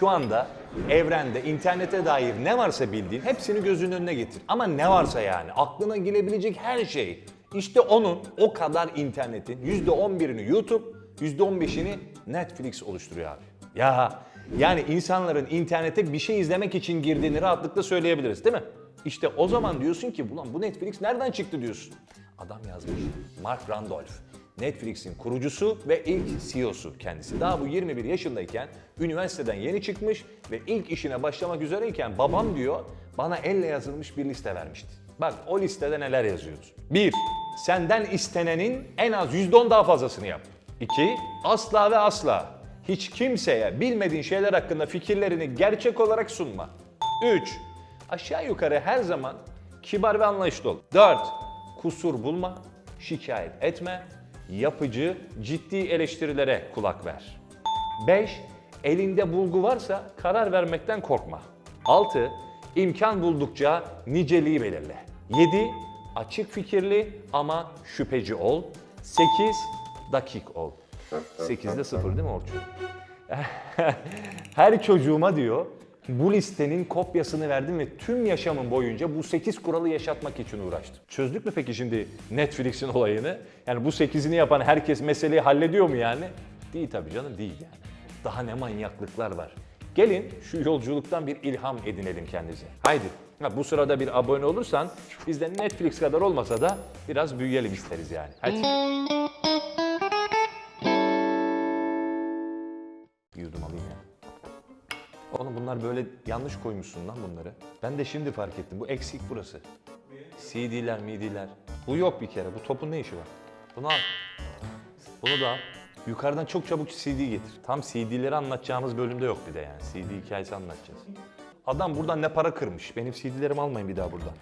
şu anda evrende, internete dair ne varsa bildiğin hepsini gözünün önüne getir. Ama ne varsa yani aklına gelebilecek her şey. İşte onun o kadar internetin %11'ini YouTube, %15'ini Netflix oluşturuyor abi. Ya yani insanların internete bir şey izlemek için girdiğini rahatlıkla söyleyebiliriz değil mi? İşte o zaman diyorsun ki ulan bu Netflix nereden çıktı diyorsun. Adam yazmış. Mark Randolph. Netflix'in kurucusu ve ilk CEO'su kendisi. Daha bu 21 yaşındayken üniversiteden yeni çıkmış ve ilk işine başlamak üzereyken babam diyor bana elle yazılmış bir liste vermişti. Bak o listede neler yazıyordu. 1. Senden istenenin en az %10 daha fazlasını yap. 2. Asla ve asla hiç kimseye bilmediğin şeyler hakkında fikirlerini gerçek olarak sunma. 3. Aşağı yukarı her zaman kibar ve anlayışlı ol. 4. Kusur bulma, şikayet etme, yapıcı, ciddi eleştirilere kulak ver. 5. Elinde bulgu varsa karar vermekten korkma. 6. İmkan buldukça niceliği belirle. 7. Açık fikirli ama şüpheci ol. 8. Dakik ol. 8'de 0 değil mi Orçun? Her çocuğuma diyor bu listenin kopyasını verdim ve tüm yaşamım boyunca bu 8 kuralı yaşatmak için uğraştım. Çözdük mü peki şimdi Netflix'in olayını? Yani bu 8'ini yapan herkes meseleyi hallediyor mu yani? Değil tabii canım değil yani. Daha ne manyaklıklar var. Gelin şu yolculuktan bir ilham edinelim kendimize. Haydi. Ha, bu sırada bir abone olursan biz de Netflix kadar olmasa da biraz büyüyelim isteriz yani. Hadi. Oğlum bunlar böyle yanlış koymuşsun lan bunları. Ben de şimdi fark ettim. Bu eksik burası. CD'ler, MID'ler. Bu yok bir kere. Bu topun ne işi var? Bunu al. Bunu da al. Yukarıdan çok çabuk CD getir. Tam CD'leri anlatacağımız bölümde yok bir de yani. CD hikayesi anlatacağız. Adam buradan ne para kırmış. Benim CD'lerimi almayın bir daha buradan.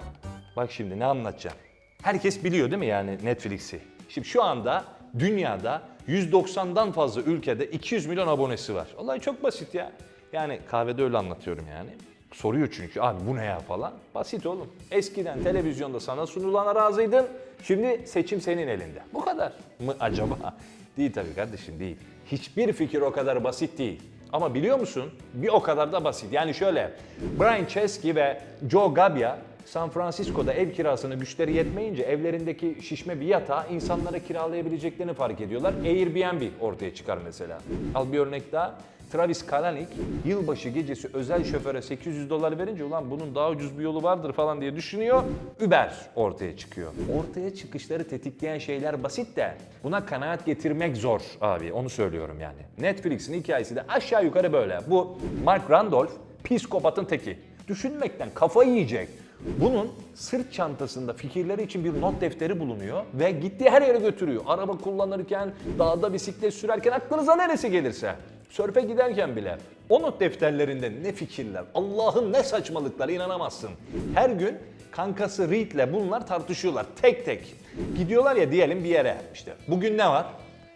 Bak şimdi ne anlatacağım. Herkes biliyor değil mi yani Netflix'i? Şimdi şu anda dünyada 190'dan fazla ülkede 200 milyon abonesi var. Olay çok basit ya. Yani kahvede öyle anlatıyorum yani. Soruyor çünkü abi bu ne ya falan. Basit oğlum. Eskiden televizyonda sana sunulana razıydın. Şimdi seçim senin elinde. Bu kadar mı acaba? Değil tabii kardeşim değil. Hiçbir fikir o kadar basit değil. Ama biliyor musun? Bir o kadar da basit. Yani şöyle, Brian Chesky ve Joe Gabbia San Francisco'da ev kirasını güçleri yetmeyince evlerindeki şişme bir yatağı insanlara kiralayabileceklerini fark ediyorlar. Airbnb ortaya çıkar mesela. Al bir örnek daha. Travis Kalanick yılbaşı gecesi özel şoföre 800 dolar verince ulan bunun daha ucuz bir yolu vardır falan diye düşünüyor. Uber ortaya çıkıyor. Ortaya çıkışları tetikleyen şeyler basit de buna kanaat getirmek zor abi onu söylüyorum yani. Netflix'in hikayesi de aşağı yukarı böyle. Bu Mark Randolph psikopatın teki. Düşünmekten kafayı yiyecek. Bunun sırt çantasında fikirleri için bir not defteri bulunuyor ve gittiği her yere götürüyor. Araba kullanırken, dağda bisiklet sürerken aklınıza neresi gelirse. Sörfe giderken bile. O not defterlerinde ne fikirler, Allah'ın ne saçmalıklar inanamazsın. Her gün kankası Reed'le bunlar tartışıyorlar tek tek. Gidiyorlar ya diyelim bir yere işte. Bugün ne var?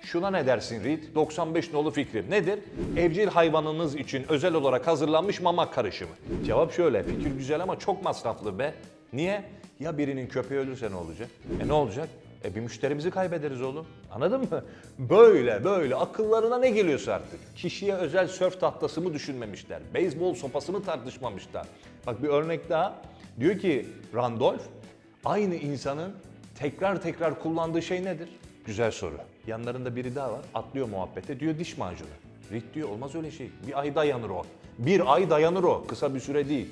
Şuna ne dersin Reed? 95 nolu fikri. Nedir? Evcil hayvanınız için özel olarak hazırlanmış mama karışımı. Cevap şöyle, fikir güzel ama çok masraflı be. Niye? Ya birinin köpeği ölürse ne olacak? E ne olacak? E bir müşterimizi kaybederiz oğlum. Anladın mı? Böyle böyle akıllarına ne geliyorsa artık. Kişiye özel sörf tahtası mı düşünmemişler? Beyzbol sopası mı tartışmamışlar? Bak bir örnek daha. Diyor ki Randolph, aynı insanın tekrar tekrar kullandığı şey nedir? Güzel soru. Yanlarında biri daha var. Atlıyor muhabbete. Diyor diş macunu. Rit diyor olmaz öyle şey. Bir ay dayanır o. Bir ay dayanır o. Kısa bir süre değil.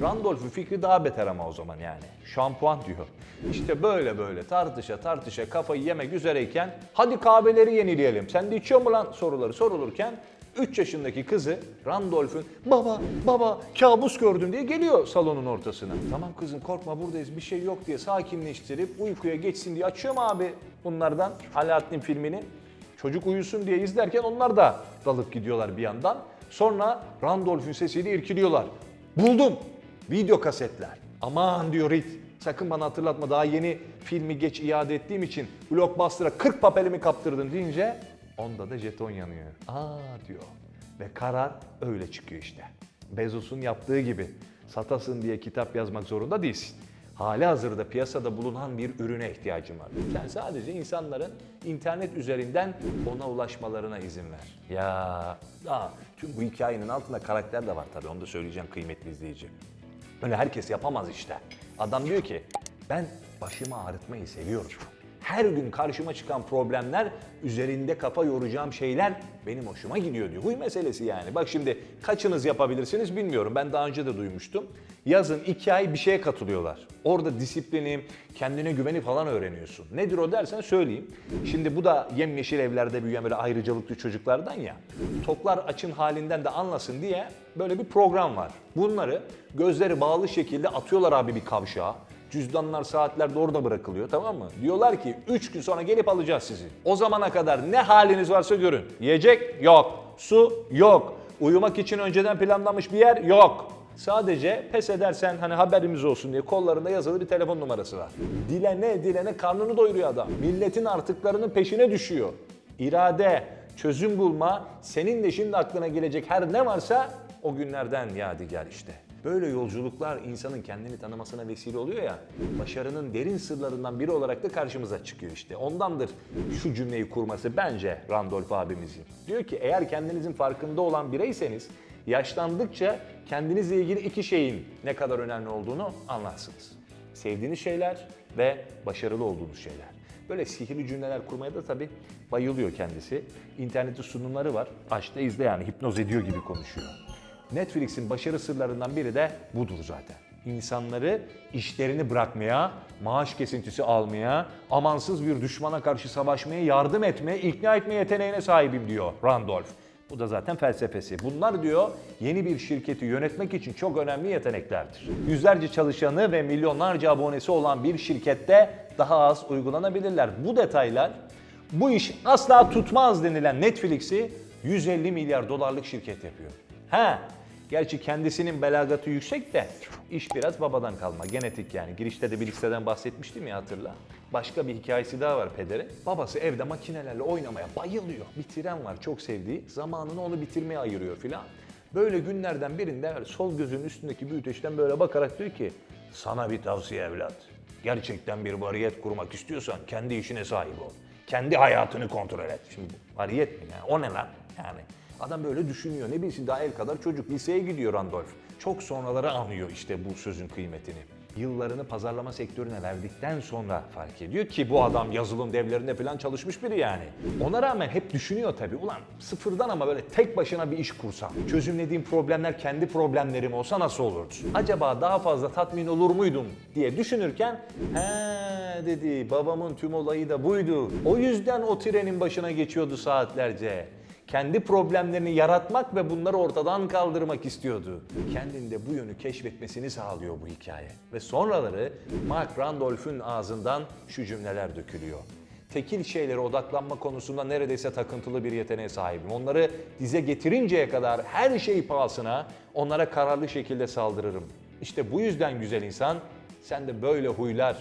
Randolph'un fikri daha beter ama o zaman yani. Şampuan diyor. İşte böyle böyle tartışa tartışa kafayı yemek üzereyken hadi kahveleri yenileyelim. Sen de içiyor mu lan soruları sorulurken 3 yaşındaki kızı Randolph'un baba baba kabus gördüm diye geliyor salonun ortasına. Tamam kızım korkma buradayız bir şey yok diye sakinleştirip uykuya geçsin diye açıyorum abi bunlardan Alaaddin filmini. Çocuk uyusun diye izlerken onlar da dalıp gidiyorlar bir yandan. Sonra Randolph'un sesiyle irkiliyorlar. Buldum. Video kasetler. Aman diyor Reed. Sakın bana hatırlatma daha yeni filmi geç iade ettiğim için Blockbuster'a 40 papelimi kaptırdın deyince onda da jeton yanıyor. Aa diyor. Ve karar öyle çıkıyor işte. Bezos'un yaptığı gibi satasın diye kitap yazmak zorunda değilsin. hali hazırda piyasada bulunan bir ürüne ihtiyacım var. Sen sadece insanların internet üzerinden ona ulaşmalarına izin ver. Ya aa, tüm bu hikayenin altında karakter de var tabii onu da söyleyeceğim kıymetli izleyici. Öyle herkes yapamaz işte. Adam diyor ki ben başımı ağrıtmayı seviyorum. Her gün karşıma çıkan problemler, üzerinde kafa yoracağım şeyler benim hoşuma gidiyor diyor. Huy meselesi yani. Bak şimdi kaçınız yapabilirsiniz bilmiyorum. Ben daha önce de duymuştum. Yazın iki ay bir şeye katılıyorlar. Orada disiplini, kendine güveni falan öğreniyorsun. Nedir o dersen söyleyeyim. Şimdi bu da yemyeşil evlerde büyüyen böyle ayrıcalıklı çocuklardan ya. Toklar açın halinden de anlasın diye böyle bir program var. Bunları gözleri bağlı şekilde atıyorlar abi bir kavşağa. Cüzdanlar, saatler de orada bırakılıyor tamam mı? Diyorlar ki 3 gün sonra gelip alacağız sizi. O zamana kadar ne haliniz varsa görün. Yiyecek yok, su yok, uyumak için önceden planlanmış bir yer yok. Sadece pes edersen hani haberimiz olsun diye kollarında yazılı bir telefon numarası var. Dilene dilene karnını doyuruyor adam. Milletin artıklarının peşine düşüyor. İrade, çözüm bulma, senin de şimdi aklına gelecek her ne varsa o günlerden yadigar işte. Böyle yolculuklar insanın kendini tanımasına vesile oluyor ya, başarının derin sırlarından biri olarak da karşımıza çıkıyor işte. Ondandır şu cümleyi kurması bence Randolph abimizin. Diyor ki eğer kendinizin farkında olan bireyseniz, yaşlandıkça kendinizle ilgili iki şeyin ne kadar önemli olduğunu anlarsınız. Sevdiğiniz şeyler ve başarılı olduğunuz şeyler. Böyle sihirli cümleler kurmaya da tabii bayılıyor kendisi. İnternette sunumları var. Aç da izle yani hipnoz ediyor gibi konuşuyor. Netflix'in başarı sırlarından biri de budur zaten. İnsanları işlerini bırakmaya, maaş kesintisi almaya, amansız bir düşmana karşı savaşmaya yardım etmeye, ikna etme yeteneğine sahibim diyor Randolph. Bu da zaten felsefesi. Bunlar diyor yeni bir şirketi yönetmek için çok önemli yeteneklerdir. Yüzlerce çalışanı ve milyonlarca abonesi olan bir şirkette daha az uygulanabilirler. Bu detaylar bu iş asla tutmaz denilen Netflix'i 150 milyar dolarlık şirket yapıyor. Ha, gerçi kendisinin belagatı yüksek de iş biraz babadan kalma, genetik yani. Girişte de bir listeden bahsetmiştim ya hatırla. Başka bir hikayesi daha var pederin. Babası evde makinelerle oynamaya bayılıyor. Bir tren var çok sevdiği. Zamanını onu bitirmeye ayırıyor filan. Böyle günlerden birinde sol gözünün üstündeki büyüteçten böyle bakarak diyor ki sana bir tavsiye evlat. Gerçekten bir variyet kurmak istiyorsan kendi işine sahip ol. Kendi hayatını kontrol et. Şimdi variyet mi yani? O ne lan? Yani adam böyle düşünüyor. Ne bilsin daha el kadar çocuk. Liseye gidiyor Randolph. Çok sonraları anlıyor işte bu sözün kıymetini. Yıllarını pazarlama sektörüne verdikten sonra fark ediyor ki bu adam yazılım devlerinde falan çalışmış biri yani. Ona rağmen hep düşünüyor tabii. Ulan sıfırdan ama böyle tek başına bir iş kursam. Çözümlediğim problemler kendi problemlerim olsa nasıl olurdu? Acaba daha fazla tatmin olur muydum diye düşünürken he dedi babamın tüm olayı da buydu. O yüzden o trenin başına geçiyordu saatlerce kendi problemlerini yaratmak ve bunları ortadan kaldırmak istiyordu. Kendinde bu yönü keşfetmesini sağlıyor bu hikaye. Ve sonraları Mark Randolph'un ağzından şu cümleler dökülüyor. Tekil şeylere odaklanma konusunda neredeyse takıntılı bir yeteneğe sahibim. Onları dize getirinceye kadar her şey pahasına onlara kararlı şekilde saldırırım. İşte bu yüzden güzel insan, sen de böyle huylar,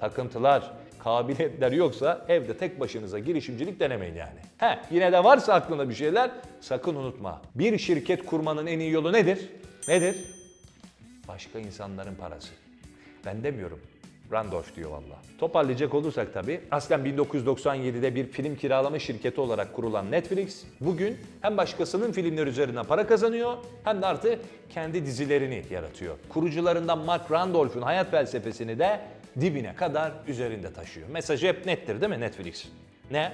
takıntılar, kabiliyetler yoksa evde tek başınıza girişimcilik denemeyin yani. He, yine de varsa aklında bir şeyler sakın unutma. Bir şirket kurmanın en iyi yolu nedir? Nedir? Başka insanların parası. Ben demiyorum. Randolph diyor valla. Toparlayacak olursak tabii aslen 1997'de bir film kiralama şirketi olarak kurulan Netflix bugün hem başkasının filmleri üzerinden para kazanıyor hem de artık kendi dizilerini yaratıyor. Kurucularından Mark Randolph'un hayat felsefesini de dibine kadar üzerinde taşıyor. Mesajı hep nettir değil mi Netflix? Ne?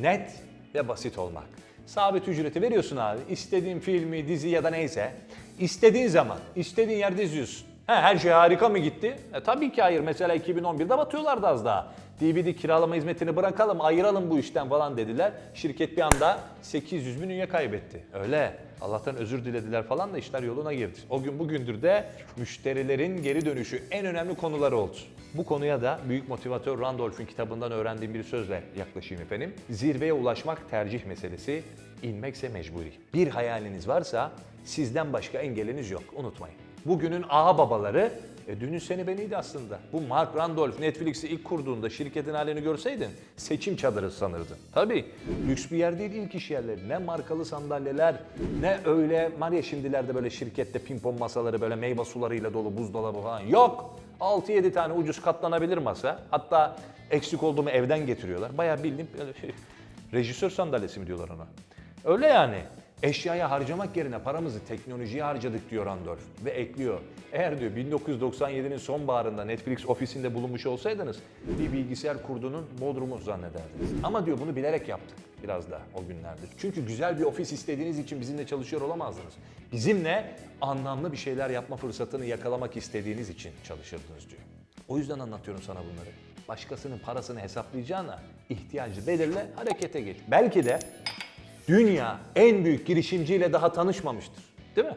Net ve basit olmak. Sabit ücreti veriyorsun abi. İstediğin filmi, dizi ya da neyse. istediğin zaman, istediğin yerde izliyorsun. He, her şey harika mı gitti? E, tabii ki hayır. Mesela 2011'de batıyorlardı az daha. DVD kiralama hizmetini bırakalım, ayıralım bu işten falan dediler. Şirket bir anda 800 bin üye kaybetti. Öyle. Allah'tan özür dilediler falan da işler yoluna girdi. O gün bugündür de müşterilerin geri dönüşü en önemli konuları oldu. Bu konuya da büyük motivatör Randolph'un kitabından öğrendiğim bir sözle yaklaşayım efendim. Zirveye ulaşmak tercih meselesi, inmekse mecburi. Bir hayaliniz varsa sizden başka engeliniz yok. Unutmayın. Bugünün ağa babaları e, dünün seni beniydi aslında. Bu Mark Randolph Netflix'i ilk kurduğunda şirketin halini görseydin seçim çadırı sanırdın. Tabii lüks bir yer değil ilk iş yerleri. Ne markalı sandalyeler ne öyle var ya şimdilerde böyle şirkette pimpon masaları böyle meyve sularıyla dolu buzdolabı falan yok. 6-7 tane ucuz katlanabilir masa. Hatta eksik olduğumu evden getiriyorlar. Bayağı bildiğim böyle rejisör sandalyesi mi diyorlar ona. Öyle yani. Eşyaya harcamak yerine paramızı teknolojiye harcadık diyor Randolph ve ekliyor. Eğer diyor 1997'nin sonbaharında Netflix ofisinde bulunmuş olsaydınız bir bilgisayar kurduğunun bodrumu zannederdiniz. Ama diyor bunu bilerek yaptık biraz da o günlerde. Çünkü güzel bir ofis istediğiniz için bizimle çalışıyor olamazdınız. Bizimle anlamlı bir şeyler yapma fırsatını yakalamak istediğiniz için çalışırdınız diyor. O yüzden anlatıyorum sana bunları. Başkasının parasını hesaplayacağına ihtiyacı belirle, harekete geç. Belki de dünya en büyük girişimciyle daha tanışmamıştır. Değil mi?